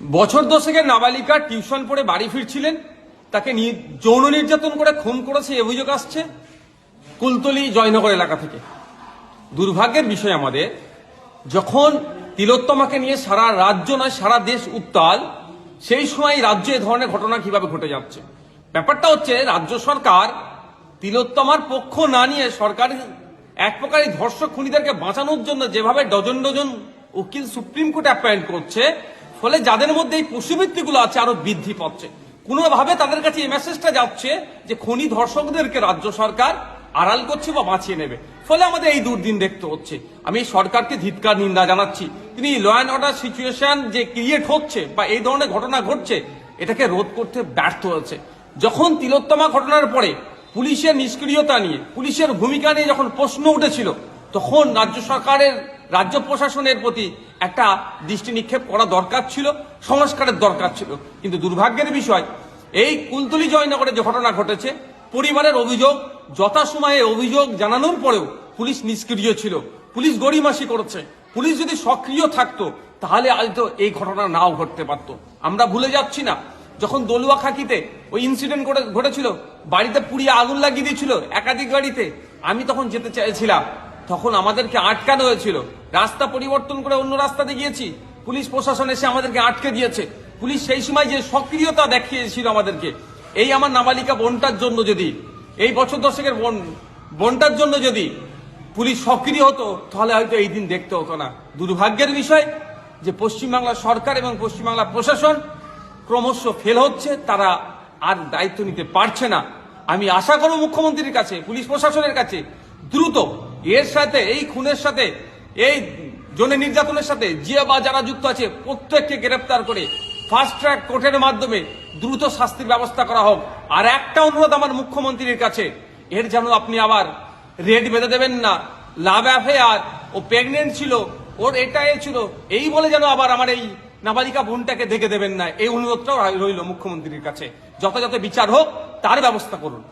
বছর দশেকের নাবালিকা টিউশন পড়ে বাড়ি ফিরছিলেন। তাকে যৌন নির্যাতন করে খুন করেছে অভিযোগ আসছে কুলতলি জয়নগর এলাকা থেকে। দুর্ভাগ্যের বিষয় আমাদের, যখন তিলোত্তমাকে নিয়ে সারা রাজ্য নয়, সারা দেশ উত্তাল, সেই সময় রাজ্যে এ ধরনের ঘটনা কীভাবে ঘটে যাচ্ছে? ব্যাপারটা হচ্ছে, রাজ্য সরকার তিলোত্তমার পক্ষ না নিয়ে সরকার এক প্রকার ধর্ষক খুনিদেরকে বাঁচানোর জন্য যেভাবে ডজন ডজন উকিল সুপ্রিম কোর্টে অ্যাপয়েন্ট করছে ফলে যাদের মধ্যে এই পশুবৃত্তিগুলো আছে আরও বৃদ্ধি পাচ্ছে। কোনোভাবে তাদের কাছে এই মেসেজটা যাচ্ছে যে খনি ধর্ষকদেরকে রাজ্য সরকার আড়াল করছে বা বাঁচিয়ে নেবে। ফলে আমাদের এই দুর্দিন দেখতে হচ্ছে। আমি সরকারকে ধিৎকার, নিন্দা জানাচ্ছি। তিনি ল অ্যান্ড অর্ডার সিচুয়েশন যে ক্রিয়েট হচ্ছে বা এই ধরনের ঘটনা ঘটছে, এটাকে রোধ করতে ব্যর্থ হয়েছে। যখন তিলোত্তমা ঘটনার পরে পুলিশের নিষ্ক্রিয়তা নিয়ে, পুলিশের ভূমিকা নিয়ে যখন প্রশ্ন উঠেছিল, তখন রাজ্য সরকারের রাজ্য প্রশাসনের প্রতি একটা দৃষ্টি নিক্ষেপ করা দরকার ছিল, সংস্কারের দরকার ছিল। কিন্তু দুর্ভাগ্যের বিষয়, এই কুলতলি জয়নগরে যে ঘটনা ঘটেছে, পরিবারের অভিযোগ, যথাসময়ে অভিযোগ জানানোর পরেও পুলিশ নিষ্ক্রিয় ছিল। পুলিশ গড়িমাসি করেছে। পুলিশ যদি সক্রিয় থাকতো, তাহলে হয়তো এই ঘটনা নাও ঘটতে পারতো। আমরা ভুলে যাচ্ছি না, যখন দলুয়া খাকিতে ওই ইনসিডেন্ট ঘটেছিল, বাড়িতে পুড়িয়ে আগুন লাগিয়ে দিয়েছিল একাধিক গাড়িতে, আমি তখন যেতে চাইছিলাম। তখন আমাদেরকে আটকানো হয়েছিল। রাস্তা পরিবর্তন করে অন্য রাস্তাতে গিয়েছি। পুলিশ প্রশাসন এসে আমাদেরকে আটকে দিয়েছে। পুলিশ সেই সময় যে সক্রিয়তা দেখিয়েছিল আমাদেরকে, এই আমার নাবালিকা বোনটার জন্য যদি, এই বছর দশকের বোন, বোনটার জন্য যদি পুলিশ সক্রিয় হতো, তাহলে হয়তো এই দিন দেখতে হতো না। দুর্ভাগ্যের বিষয় যে পশ্চিমবাংলা সরকার এবং পশ্চিমবাংলা প্রশাসন ক্রমশ ফেল হচ্ছে, তারা আর দায়িত্ব নিতে পারছে না। আমি আশা করব মুখ্যমন্ত্রীর কাছে, পুলিশ প্রশাসনের কাছে দ্রুত এর সাথে, এই খুনের সাথে, এই জনে নির্যাতনের সাথে যে বা যারা যুক্ত আছে, প্রত্যেককে গ্রেপ্তার করে ফাস্ট ট্র্যাক কোর্টের মাধ্যমে দ্রুত শাস্তির ব্যবস্থা করা হোক। আর একটা অনুরোধ আমার মুখ্যমন্ত্রীর কাছে, এর যেন আপনি আবার রেড বেঁধে দেবেন না। লাভ অ্যাফেয়ার ও প্রেগনেন্ট ছিল, ওর এটা এ ছিল, এই বলে যেন আবার আমার এই নাবালিকা বোনটাকে দেখে দেবেন না। এই অনুরোধটাও রইল মুখ্যমন্ত্রীর কাছে। যথাযথ বিচার হোক, তার ব্যবস্থা করুন।